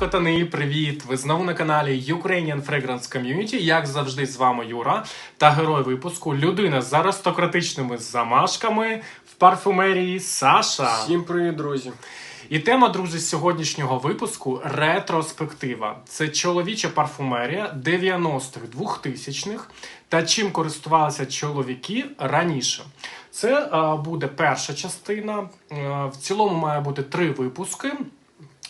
котани, привіт! Ви знову на каналі Ukrainian Fragrance Community. Як завжди, з вами Юра та герой випуску людина з аристократичними замашками в парфумерії Саша. Всім привіт, друзі. І тема, друзі, сьогоднішнього випуску ретроспектива. Це чоловіча парфумерія 90-х, 2000-х та чим користувалися чоловіки раніше. Це е, буде перша частина. Е, в цілому має бути три випуски.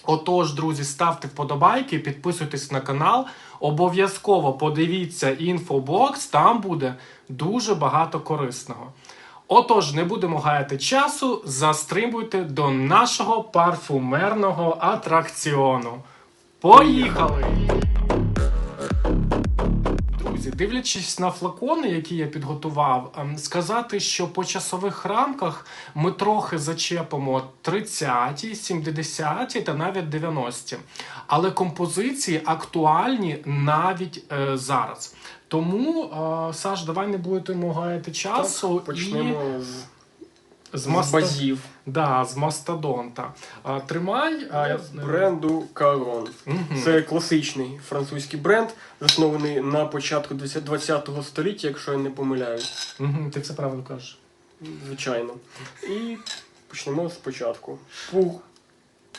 Отож, друзі, ставте вподобайки, підписуйтесь на канал. Обов'язково подивіться інфобокс, там буде дуже багато корисного. Отож, не будемо гаяти часу, застримуйте до нашого парфумерного атракціону. Поїхали! Дивлячись на флакони, які я підготував, ем, сказати, що по часових рамках ми трохи зачепимо 30-ті, 70-ті та навіть 90-ті. Але композиції актуальні навіть е, зараз. Тому, е, Саш, давай не будемо гаяти часу Так, почнемо з, і з, маста... базів да, з мастодонта. А, тримай. А, я... бренду Caron. Мгм. Це класичний французький бренд, заснований на початку 20-го століття, якщо я не помиляюсь, Мгм, ти все правильно кажеш. звичайно. І почнемо спочатку.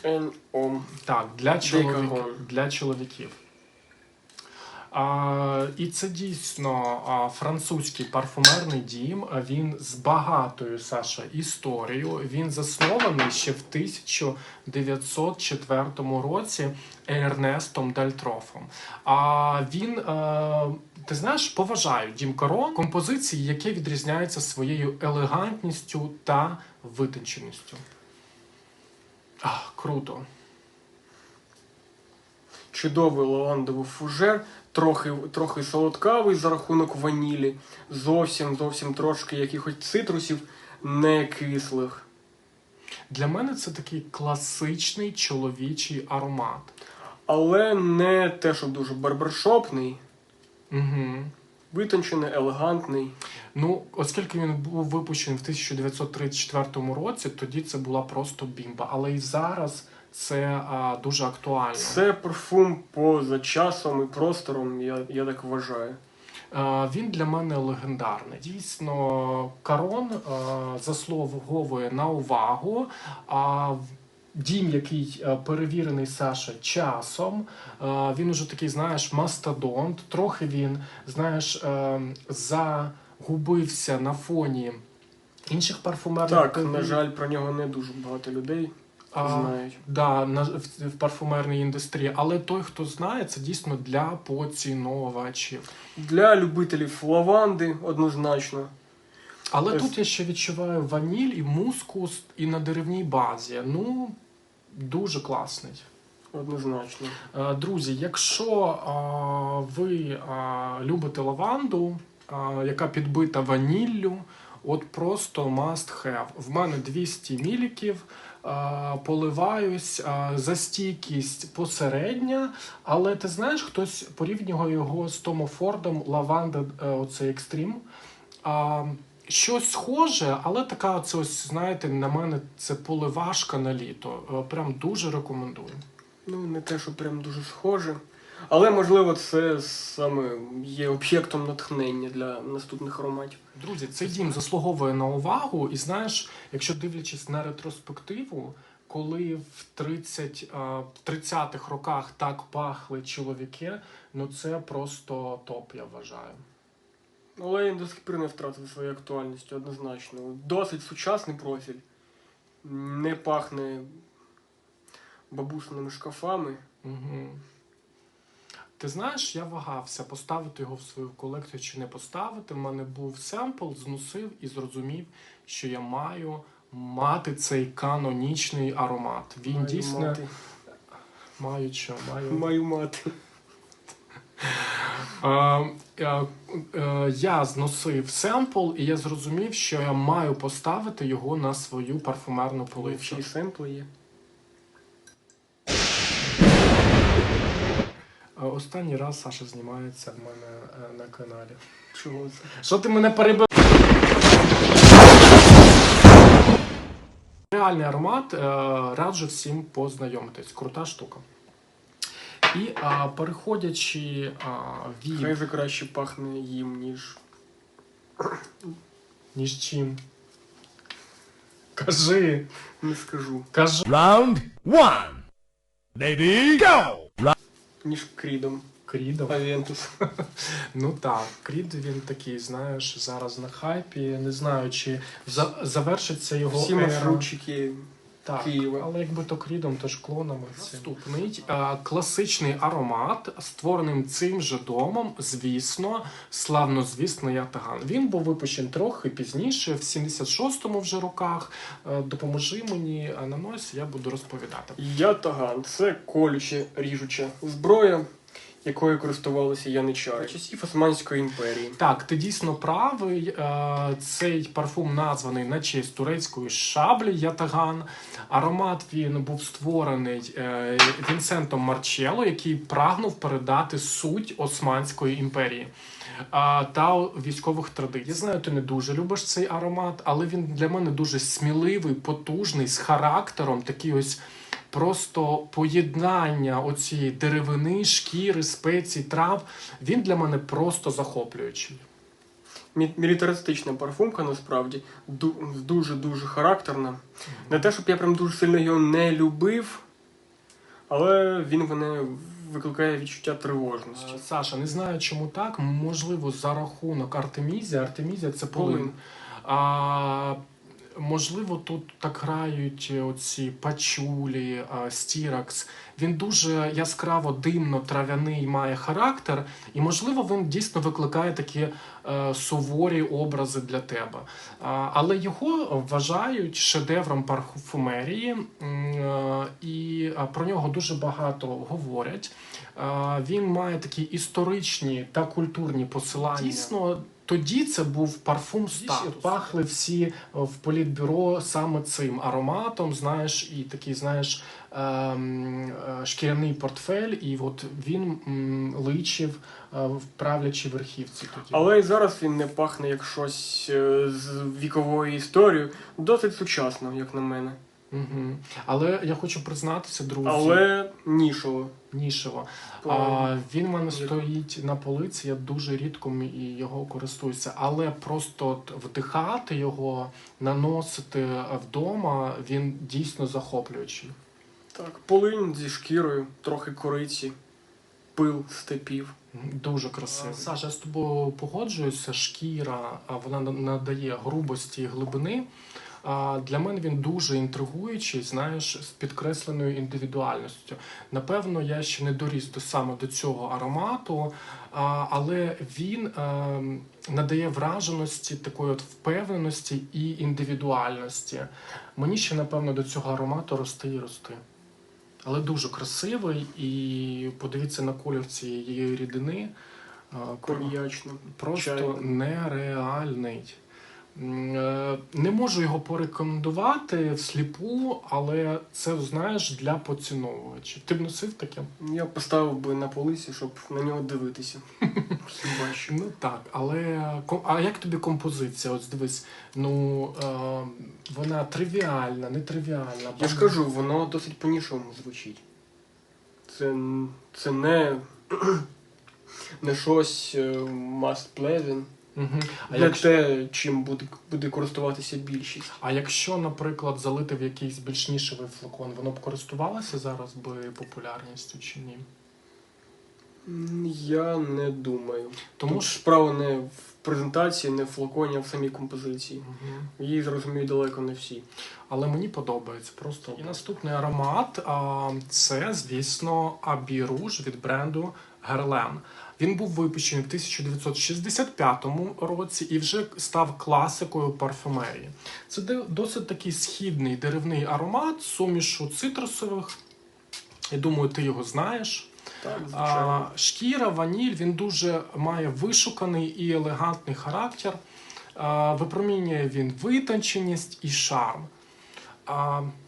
En homme. Так, для, чоловік... Для чоловіків. І це дійсно французький парфумерний дім. Він з багатою Саша історією. Він заснований ще в 1904 році Ернестом Дальтрофом. А він, е, ти знаєш, поважаю Дім Каро композиції, які відрізняються своєю елегантністю та витонченістю. А, круто. Чудовий лавандовий фужер, трохи, трохи солодкавий за рахунок ванілі, зовсім зовсім трошки якихось цитрусів, не кислих. Для мене це такий класичний чоловічий аромат. Але не те, що дуже барбершопний, Угу. витончений, елегантний. Ну, оскільки він був випущений в 1934 році, тоді це була просто бімба. Але і зараз це а, дуже актуально. Це парфум поза часом і простором, я, я так вважаю. Він для мене легендарний. Дійсно, Карон е, заслуговує на увагу. А дім, який перевірений Саша часом, він уже такий, знаєш, мастодонт. Трохи він, знаєш, загубився на фоні інших парфумерних. Так, на жаль, про нього не дуже багато людей А, знають. Да, на, в, в парфумерній індустрії. Але той, хто знає, це дійсно для поціновувачів. Для любителів лаванди однозначно. Але Ось. тут я ще відчуваю ваніль і мускус і на деревній базі. Ну, дуже класний. Однозначно. Е, Друзі, якщо а, ви а, любите лаванду, а, яка підбита ваніллю, от просто must have. В мене 200 міліків. Поливаюсь за стійкість посередня, але ти знаєш, хтось порівнює його з Томо Фордом Лаванда, е, оцей екстрім. Щось схоже, але така, це ось, знаєте, на мене це поливашка на літо. Е, Прям дуже рекомендую. Ну, не те, що прям дуже схоже. Але, можливо, це саме є об'єктом натхнення для наступних ароматів. Друзі, цей дім заслуговує на увагу, і знаєш, якщо дивлячись на ретроспективу, коли в 30, е, в 30-х роках так пахли чоловіки, ну це просто топ, я вважаю. Але він до сих пір не втратив своєї актуальності, однозначно. Досить сучасний профіль. Не пахне бабусними шкафами. Угу. Ти знаєш, я вагався поставити його в свою колекцію чи не поставити. В мене був семпл, зносив і зрозумів, що я маю мати цей канонічний аромат. Він Маю дійсно мати. маю що, маю. Маю мати. Е, е, е, я зносив семпл, і я зрозумів, що я маю поставити його на свою парфумерну Ще полицю. й семпли є. Останній раз Саша знімається в мене е, на каналі. Чого це? Що ти мене перебив? Реальний аромат е, раджу всім познайомитись. Крута штука. І а, переходячи а, Хай від же краще пахне їм, ніж. ніж чим. Кажи, Не скажу. кажи. Round one. Lady, go! Ніж крідом. Крідом. Авентус. Ну так, Крід він такий, знаєш, зараз на хайпі. Не знаю, чи за- завершиться його Всі маршрутчики. Так, Києва. але якби то крідом, то ж клонами. Наступний а, класичний аромат, створений цим же домом, звісно, славно звісно, я ятаган. Він був випущений трохи пізніше, в 76-му вже роках. Е, Допоможи мені на носі, я буду розповідати. Ятаган це колюче ріжуче зброя, якою користувалися яничари часів Османської імперії. Так, ти дійсно правий. Е, Цей парфум названий на честь турецької шаблі Ятаган. Аромат він був створений е, Вінсентом Марчелло, який прагнув передати суть Османської імперії. Та військових традицій. Я знаю, ти не дуже любиш цей аромат, але він для мене дуже сміливий, потужний, з характером, такий ось просто поєднання оцієї деревини, шкіри, спецій, трав. Він для мене просто захоплюючий. Мілітаристична парфумка насправді дуже-дуже характерна. Не те, щоб я прям дуже сильно його не любив, але він мене викликає відчуття тривожності. Е, Саша, не знаю, чому так. Можливо, за рахунок Артемізія. Артемізія це полин. Полин. А, можливо, тут так грають оці пачулі, стіракс. Він дуже яскраво димно трав'яний має характер, і можливо він дійсно викликає такі е, суворі образи для тебе. Але його вважають шедевром парфумерії, е, і про нього дуже багато говорять. Е, Він має такі історичні та культурні посилання. Дійсно, тоді це був парфум статусу. Пахли всі е, в політбюро саме цим ароматом. Знаєш, і такий, знаєш, ем, е, шкіряний портфель, і от він личив е, в правлячій верхівці. Тоді. Але і зараз він не пахне як щось з віковою історією. Досить сучасно, як на мене. Угу. Але я хочу признатися, друзі, Але нішово. нішево. А, він в мене стоїть на полиці, я дуже рідко і його користуюся. Але просто вдихати його, наносити вдома, він дійсно захоплюючий. Так, полинь зі шкірою, трохи кориці, пил степів. Дуже красиво. Саша, я з тобою погоджуюся. Шкіра вона надає грубості і глибини. А для мене він дуже інтригуючий, знаєш, з підкресленою індивідуальністю. Напевно, я ще не доріс до саме до цього аромату, а, але він е, надає враженості, такої от впевненості і індивідуальності. Мені ще, напевно, до цього аромату рости і рости. Але дуже красивий, і подивіться на колір цієї рідини. е, Коньячно. Просто Чайно. нереальний. Е, Не можу його порекомендувати всліпу, але це знаєш для поціновувачів. Ти б носив таке? Я поставив би на полиці, щоб на нього дивитися. Ну так, але а як тобі композиція? Ось дивись, ну е, вона тривіальна, нетривіальна. Я ж кажу, воно досить по-нішому звучить. Це, це не, не щось е, must pleasant. Угу. А, Для якщо, те, чим буде, буде користуватися більшість. а якщо, наприклад, залити в якийсь більш нішевий флакон, воно б користувалося зараз би популярністю чи ні? Я не думаю. Тому ж справа не в презентації, не в флаконі, а в самій композиції. Мгм. Її зрозуміють далеко не всі. але мені подобається просто. І наступний аромат а, це, звісно, Rouge від бренду Guerlain. Він був випущений в 1965 році і вже став класикою парфумерії. Це досить такий східний деревний аромат сумішу цитрусових. Я думаю, ти його знаєш. Так, звичайно. шкіра, ваніль, він дуже має вишуканий і елегантний характер. Випромінює він витонченість і шарм.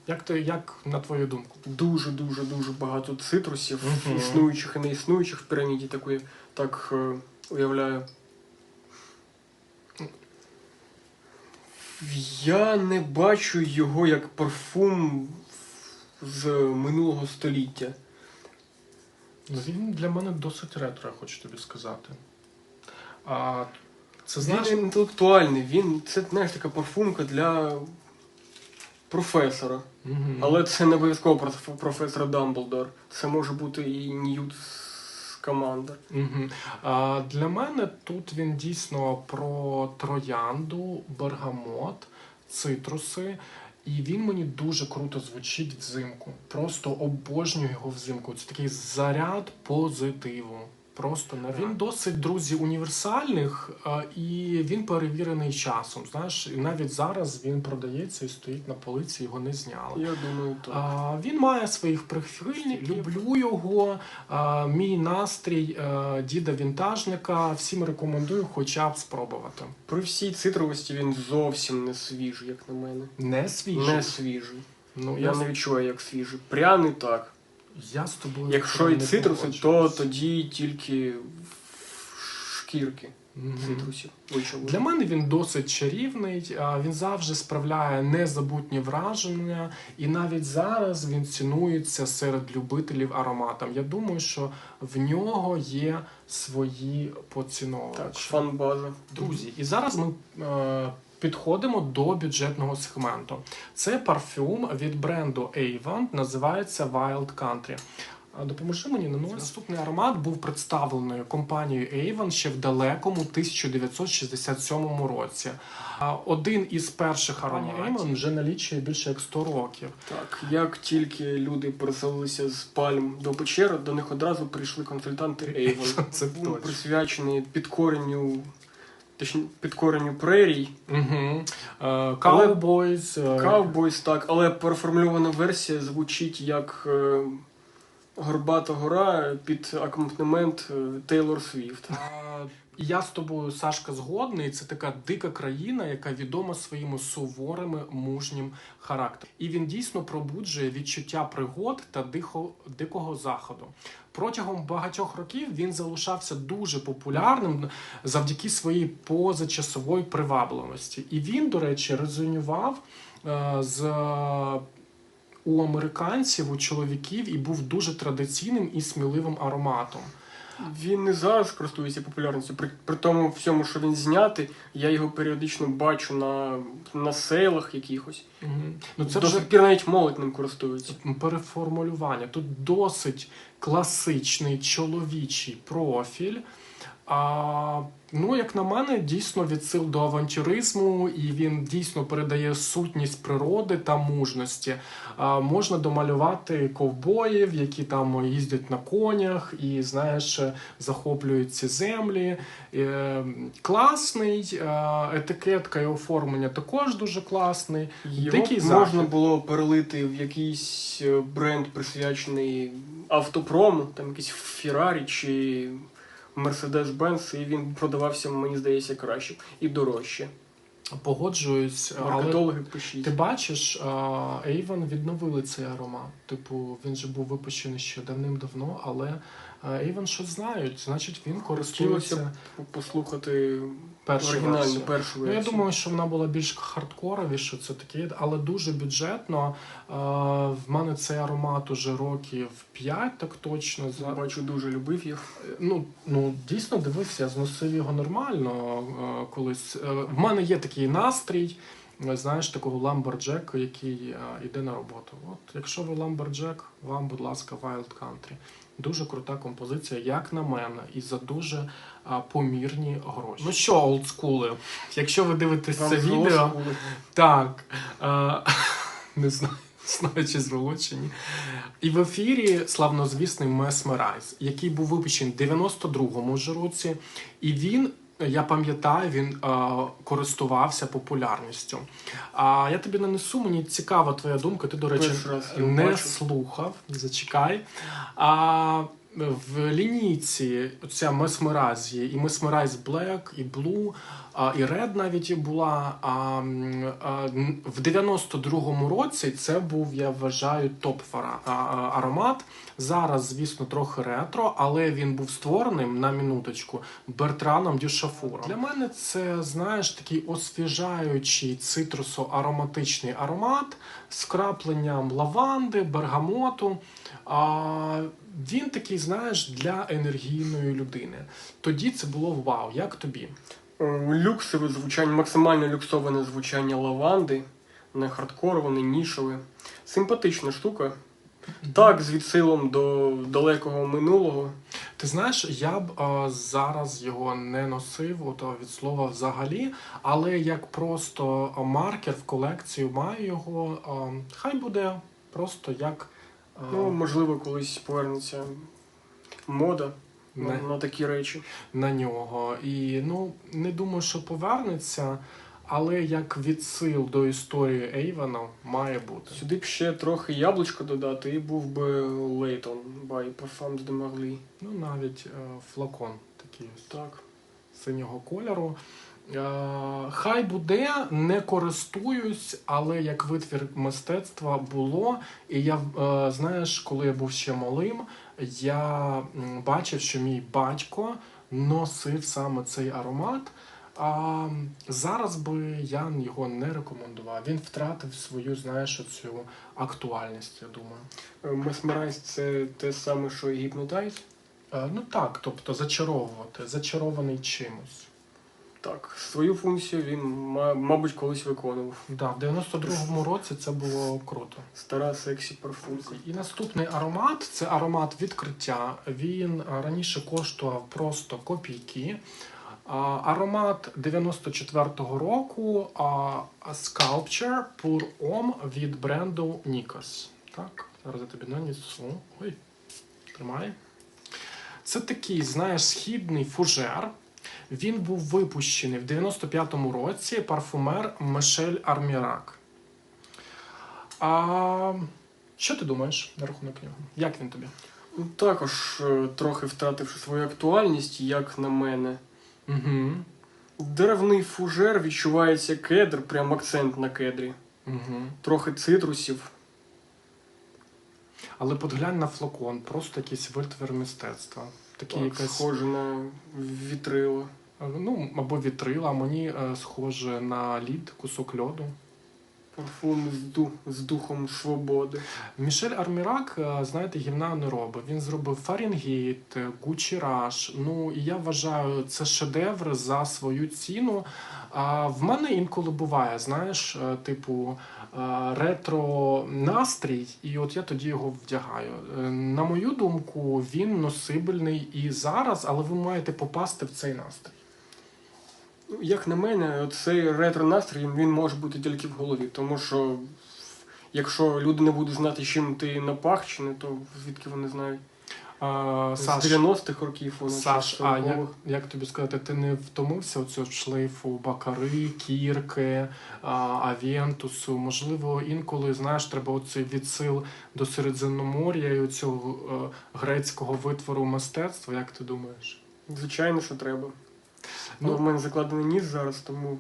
Як, ти, як на твою думку? Дуже, дуже, дуже багато цитрусів, Мгм. існуючих і не існуючих в піраміді такої, так е, уявляю. Я не бачу його як парфум з минулого століття. Ну, він для мене досить ретро, я хочу тобі сказати. А, це знаєш. Він інтелектуальний, він це знаєш така парфумка для професора. Мгм. Але це не обов'язково проф- професор Дамблдор. Це може бути і Ньют з командир. Мгм. А, для мене тут він дійсно про троянду, бергамот, цитруси. І він мені дуже круто звучить взимку. Просто обожнюю його взимку. Це такий заряд позитиву. Просто на він досить друзі універсальних, і він перевірений часом. Знаєш, і навіть зараз він продається і стоїть на полиці, його не зняли. Я думаю, так. А, він має своїх прихильників. Люблю його. А, мій настрій а, діда вінтажника. Всім рекомендую, хоча б спробувати. При всій цитровості він зовсім не свіжий, як на мене. Не свіжий. Не свіжий. Ну Я я, не відчуваю, як свіжий. Пряний так. Я з тобою. Якщо і цитруси, то тоді тільки шкірки цитрусів. вичавлені. Для мене він досить чарівний, а, він завжди справляє незабутні враження, і навіть зараз він цінується серед любителів ароматом. Я думаю, що в нього є свої Так, фан-база. Друзі, і зараз ми е, підходимо до бюджетного сегменту. Це парфюм від бренду Avon, називається Wild Country. Допоможи мені наносити. Наступний аромат був представлений компанією Avon ще в далекому 1967 році. Один із перших ароматів Avon вже налічує більше як 100 років. Так, як тільки люди переселилися з пальм до печери, до них одразу прийшли консультанти Avon. Це Був присвячений підкоренню, точніше, підкоренню прерій. Угу. Cowboys. е, Cowboys, так, але переформульована версія звучить як е, Горбата гора під акомпанемент е, Тейлор Свіфт. Я з тобою, Сашка, згодний. Це така дика країна, яка відома своїми суворими мужнім характером. І він дійсно пробуджує відчуття пригод та дихо, дикого заходу. Протягом багатьох років він залишався дуже популярним завдяки своїй позачасової привабливості. І він, до речі, резонував е, з е, у американців, у чоловіків і був дуже традиційним і сміливим ароматом. Він не зараз користується популярністю. При, при тому всьому, що він знятий, я його періодично бачу на, на сейлах якихось. Мгм. Ну, це До вже сих пір навіть молодь ним користується. переформулювання. Тут досить класичний чоловічий профіль. А, ну, як на мене, дійсно відсил до авантюризму, і він дійсно передає сутність природи та мужності. А, можна домалювати ковбоїв, які там їздять на конях і, знаєш, захоплюють ці землі. Е, класний, е, етикетка і оформлення також дуже класний. Його Дикий можна захід. було перелити в якийсь е, бренд, присвячений автопрому, там якийсь Феррарі чи Mercedes-Benz, і він продавався, мені здається, краще і дорожче. Погоджуюсь, але пишіть. Ти бачиш, Avon відновили цей аромат. Типу, він же був випущений ще давним-давно, але Avon що знають, значить він користується Хотілося б послухати першою оригінальну першу Ну, я думаю, що вона була більш хардкоровіша, це таке, але дуже бюджетно. А, В мене цей аромат уже років 5, так точно. За... бачу, дуже любив їх. Ну, ну дійсно дивився, я зносив його нормально е, колись. Е, В мене є такий настрій, е, знаєш, такого ламберджека, який е, йде на роботу. От, якщо ви ламберджек, вам, будь ласка, Wild Country. Дуже крута композиція, як на мене, і за дуже а, помірні гроші. Ну що, олдскули, якщо ви дивитесь Вам це відео, так. Е, не знаю, знаю, чи ні. І в ефірі славнозвісний Mesmerize, який був випущений в 92-му ж році, і він. Я пам'ятаю, він е, користувався популярністю. А я тобі нанесу, мені цікава твоя думка. Ти, до речі, не слухав. Зачекай. А в лінійці ця Mesmerize є, і Mesmerize Black, і а, і Red навіть і була. А, в 92-му році це був, я вважаю, топ аромат. Зараз, звісно, трохи ретро, але він був створеним на минуточку Бертраном Дюшафуром. Для мене це, знаєш, такий освіжаючий цитрусо-ароматичний аромат з крапленням лаванди, бергамоту. Він такий, знаєш, для енергійної людини. Тоді це було вау. Як тобі? Е, Люксове звучання, максимально люксоване звучання лаванди, не хардкорове, не нішове. Симпатична штука. Так, з відсилом до далекого минулого. Ти знаєш, я б е, зараз його не носив от, від слова взагалі, але як просто маркер в колекцію маю його, е, хай буде просто як. Е, Ну, можливо, колись повернеться мода на, на такі речі. на нього. І ну не думаю, що повернеться, але як відсил до історії Ейвена має бути. Сюди б ще трохи яблучко додати, і був би Лейтон by Parfums de Marly. Ну навіть е, флакон такий Так. синього кольору. Е, Хай буде, не користуюсь, але як витвір мистецтва було. І я е, знаєш, коли я був ще малим, я бачив, що мій батько носив саме цей аромат. А зараз би я його не рекомендував. Він втратив свою, знаєш, оцю актуальність, я думаю. Mesmerize – це те саме, що і Hypnotize. Е, Ну так, тобто зачаровувати, зачарований чимось. Так, свою функцію він, мабуть, колись виконував. Да, в 92-му році це було круто. Стара сексі парфумка. І наступний аромат це аромат відкриття. Він раніше коштував просто копійки. Аромат 94-го року Sculpture Pour Homme від бренду Nikos. Так, зараз я тобі нанесу. Ой, тримай. Це такий, знаєш, східний фужер. Він був випущений в 95-му році парфумер Мишель Армірак. А що ти думаєш на рахунок нього? Як він тобі? Також е, трохи втративши свою актуальність, як на мене. Угу. Деревний фужер відчувається кедр, прям акцент на кедрі. Угу. Трохи цитрусів. Але подглянь на флакон, просто якийсь витвір мистецтва. Такий Так, якась, схоже на вітрило. е, ну, або вітрила, а мені е, схоже на лід, кусок льоду. Парфум з, ду, з духом свободи. Мішель Армірак, е, знаєте, гівна не робить. Він зробив Фаренгейт, Гучі Раш. Ну і я вважаю, це шедевр за свою ціну. А в мене інколи буває, знаєш, е, типу е, ретро настрій, і от я тоді його вдягаю. Е, На мою думку, він носибельний і зараз, але ви маєте попасти в цей настрій. Як на мене, цей ретро-настрій він може бути тільки в голові, тому що якщо люди не будуть знати, чим ти напахчений, то звідки вони знають? Е, З Саш, 90-х років воно Саш, а як, як тобі сказати, ти не втомився у цього шлейфу бакари, кірки, а, авентусу? Можливо, інколи знаєш, треба оцей відсил до Середземномор'я і цього грецького витвору мистецтва. Як ти думаєш? Звичайно, що треба. Ну, Ну, в мене закладений ніс зараз, тому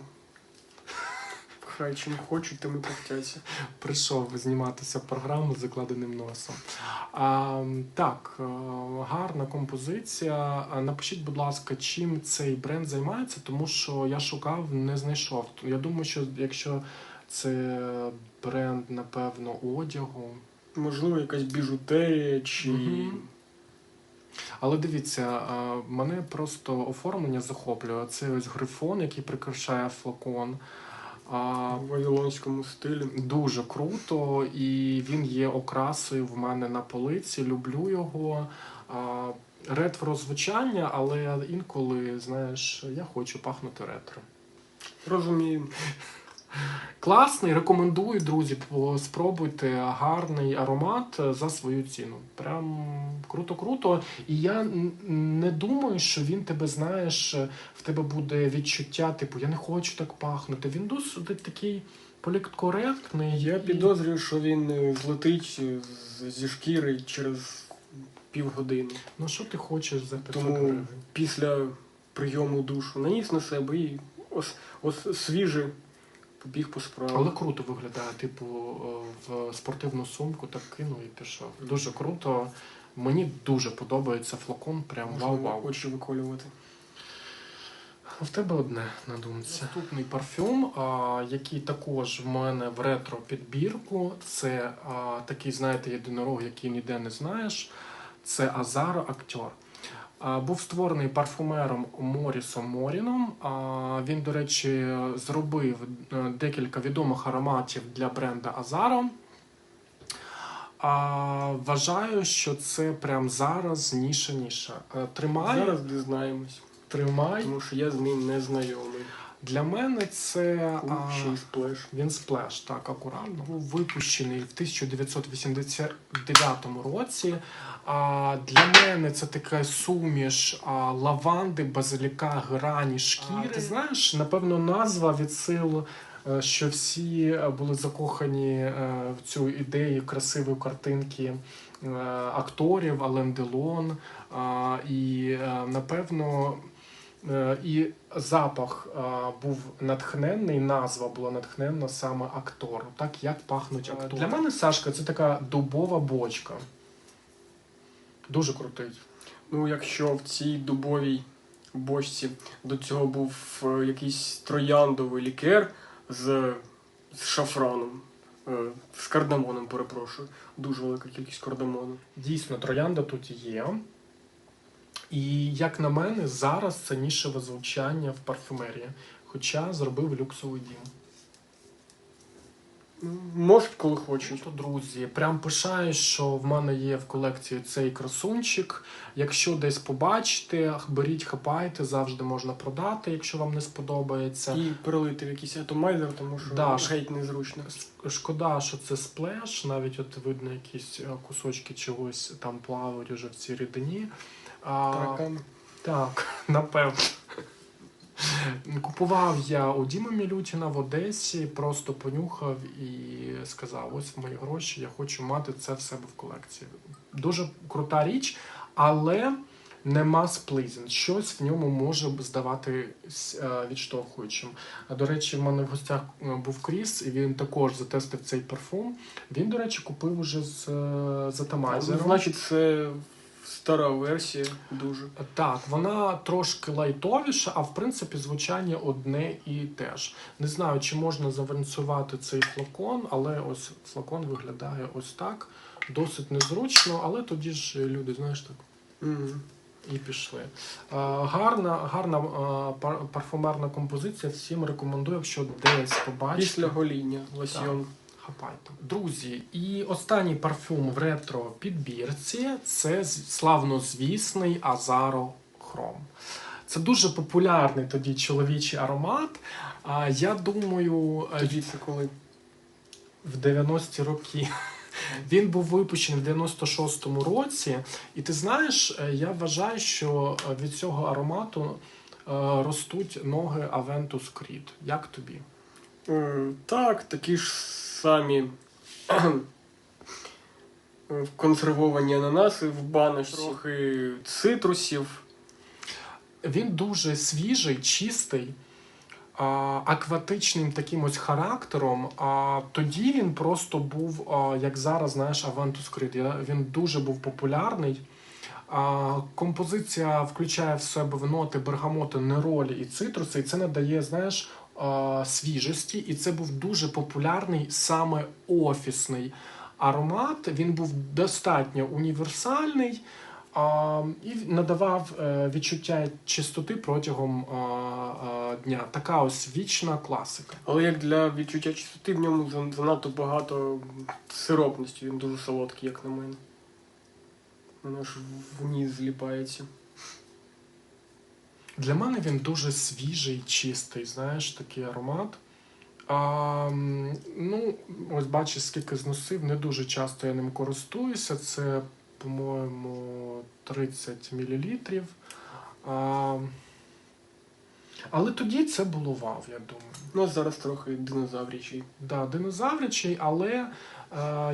хай чим хочуть, тим і повтяться. прийшов зніматися програму з закладеним носом. А, так, е, гарна композиція. Напишіть, будь ласка, чим цей бренд займається, тому що я шукав, не знайшов. Я думаю, що якщо це бренд, напевно, одягу. Можливо, якась біжутерія чи Мгм. Але дивіться, мене просто оформлення захоплює. Це ось грифон, який прикрашає флакон. А, в вавилонському стилі. Дуже круто, і він є окрасою в мене на полиці. Люблю його. А, Ретро звучання, але інколи, знаєш, я хочу пахнути ретро. Розумію. Класний, рекомендую, друзі, спробуйте гарний аромат за свою ціну. Прям круто-круто. І я не думаю, що він тебе, знаєш, в тебе буде відчуття, типу, я не хочу так пахнути. Він досить такий політкоректний. Я підозрюю, що він е, злетить е, зі шкіри через півгодини. Ну що ти хочеш за 500 Тому гривень? після прийому душу наніс на себе і ось, ось свіже побіг по справам. Але круто виглядає, типу, е, в спортивну сумку так кинув і пішов. Дуже круто. Мені дуже подобається флакон, прям вау-вау. очі виколювати. В тебе одне на думці. Наступний парфюм, а, який також в мене в ретро підбірку. Це а, такий, знаєте, єдинорог, який ніде не знаєш. Це Азаро Актер. Був створений парфумером Морісом Моріном. Він, до речі, зробив е, декілька відомих ароматів для бренда Азаро. Вважаю, що це прям зараз ніша ніша. Е, Тримай, Зараз дізнаємось, тримай. тому що я з ним не знайомий. Для мене це а, сплеш. він сплеш, так, акуратно. Був випущений в 1989 році. А, для мене це така суміш а, лаванди, базиліка, грані, шкіри. ти знаєш, напевно, назва від сил, е, що всі е, були закохані е, в цю ідею красивої картинки акторів, Ален Делон. І напевно. Е, І запах е, був натхненний, назва була натхненна саме актору. Так як пахнуть актори. Для мене Сашка це така дубова бочка. Дуже крутий. Ну, якщо в цій дубовій бочці до цього був е, якийсь трояндовий лікер з, з шафраном, е, з кардамоном, перепрошую. Дуже велика кількість кардамону. Дійсно, троянда тут є. І як на мене, зараз це нішеве звучання в парфюмерії. Хоча зробив люксовий дім. Можуть, коли хочуть. То, друзі, прям пишаю, що в мене є в колекції цей красунчик. Якщо десь побачите, беріть, хапайте, завжди можна продати, якщо вам не сподобається. І перелити в якийсь атомайзер, тому що Да, геть незручно. Шкода, що це сплеш, навіть от видно якісь е, кусочки чогось там плавають уже в цій рідині. А, Таракан. так, напевно. Купував я у Діми Мілютіна в Одесі, просто понюхав і сказав: ось мої гроші, я хочу мати це в себе в колекції. Дуже крута річ, але нема сплизін. Щось в ньому може б здаватись е, відштовхуючим. До речі, в мене в гостях е, був Кріс, і він також затестив цей парфум. Він, до речі, купив уже з, е, з атомайзером. Значить, це стара версія дуже. Так, вона трошки лайтовіша, а в принципі звучання одне і те ж. Не знаю, чи можна завенцювати цей флакон, але ось флакон виглядає ось так. Досить незручно, але тоді ж люди, знаєш так. Мгм. І пішли. Гарна, гарна парфумерна композиція. Всім рекомендую, якщо десь побачите. Після гоління лосьйон. Хапайте. Друзі, і останній парфюм в ретро підбірці це славнозвісний Азаро Хром. Це дуже популярний тоді чоловічий аромат. А я думаю, е, Тоді це коли. в 90-ті роки. Він був випущений в 96-му році, і ти знаєш, е, я вважаю, що е, від цього аромату ростуть ноги Aventus Creed. Як тобі? Так, такі ж самі консервовані ананаси в баночці, трохи цитрусів. Він дуже свіжий, чистий, акватичним таким ось характером. А тоді він просто був, як зараз, знаєш, Aventus Creed. Він дуже був популярний. Композиція включає в себе в ноти бергамоти, неролі і цитруси, і це надає, знаєш, свіжості. І це був дуже популярний саме офісний аромат. Він був достатньо універсальний. І надавав е, відчуття чистоти протягом дня. Така ось вічна класика. Але як для відчуття чистоти в ньому зан- занадто багато сиропності. Він дуже солодкий, як на мене. Воно ж в- в зліпається. Для мене він дуже свіжий, чистий, знаєш, такий аромат. А, ну, ось бачиш, скільки зносив. Не дуже часто я ним користуюся. Це, по-моєму, 30 мл. А, але тоді це було вау, я думаю. Ну, зараз трохи динозаврічий. Да, динозавричий, але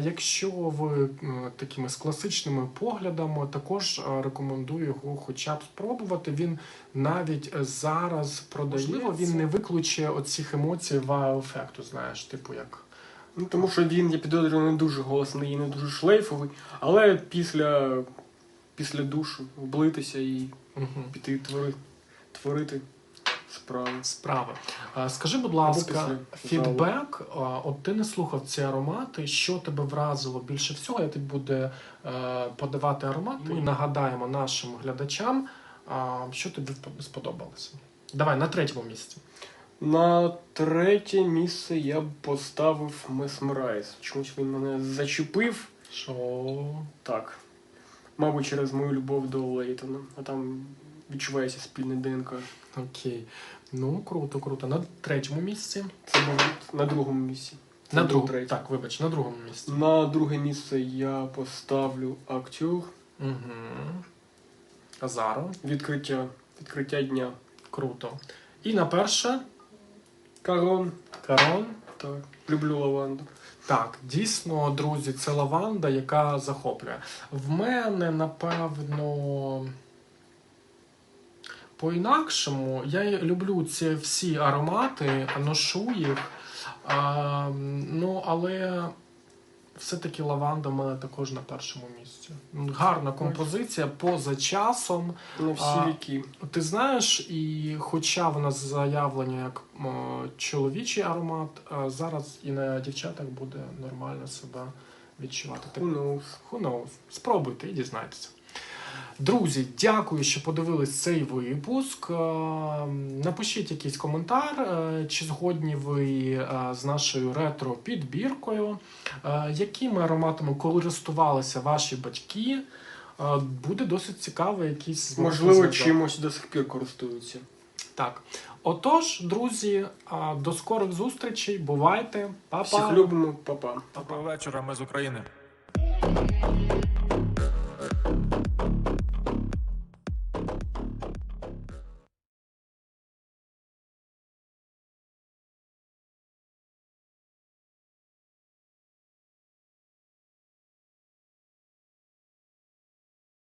якщо ви такими з класичними поглядами, також рекомендую його хоча б спробувати. Він навіть е, зараз продається. Можливо, він не викличе оцих емоцій вау-ефекту, знаєш, типу як. Ну, тому що він, я підозрюю, не дуже голосний і не дуже шлейфовий, але після, після душу облитися і Угу. піти твори, творити. Справи. справи. Е, Скажи, будь ласка, фідбек. е, От ти не слухав ці аромати. Що тебе вразило більше всього? Я тобі буде подавати аромати і нагадаємо нашим глядачам, що тобі сподобалося. Давай на третьому місці. На третє місце я б поставив Mesmerize. Чомусь він мене зачепив. Що Так. Мабуть, через мою любов до Лейтона. А там відчувається спільне ДНК. окей. Ну круто, круто. На третьому місці. Це було на другому місці. Це На другому третій. так, вибач, на другому місці. На друге місце я поставлю актер Угу. Азаро. відкриття. Відкриття дня. Круто. І на перше Карон. Карон. Так. Люблю лаванду. Так, дійсно, друзі, це лаванда, яка захоплює. В мене, напевно, по-інакшому, я люблю ці всі аромати, ношу їх. А, ну, але все-таки лаванда в мене також на першому місці. Гарна композиція поза часом. На всі А, віки. Ти знаєш, і хоча вона заявлена як м, чоловічий аромат, е, зараз і на дівчатах буде нормально себе відчувати. Так, Who knows? who knows? Спробуйте і дізнайтеся. Друзі, дякую, що подивились цей випуск. Е, Напишіть якийсь коментар, е, чи згодні ви е, з нашою ретро-підбіркою, якими ароматами користувалися ваші батьки. Буде досить цікаво, якісь Можливо, чимось до сих пір користуються. Так. Отож, друзі, до скорих зустрічей. Бувайте. Па-па. Всіх любимо, па-па. Доброго вечора, ми з України.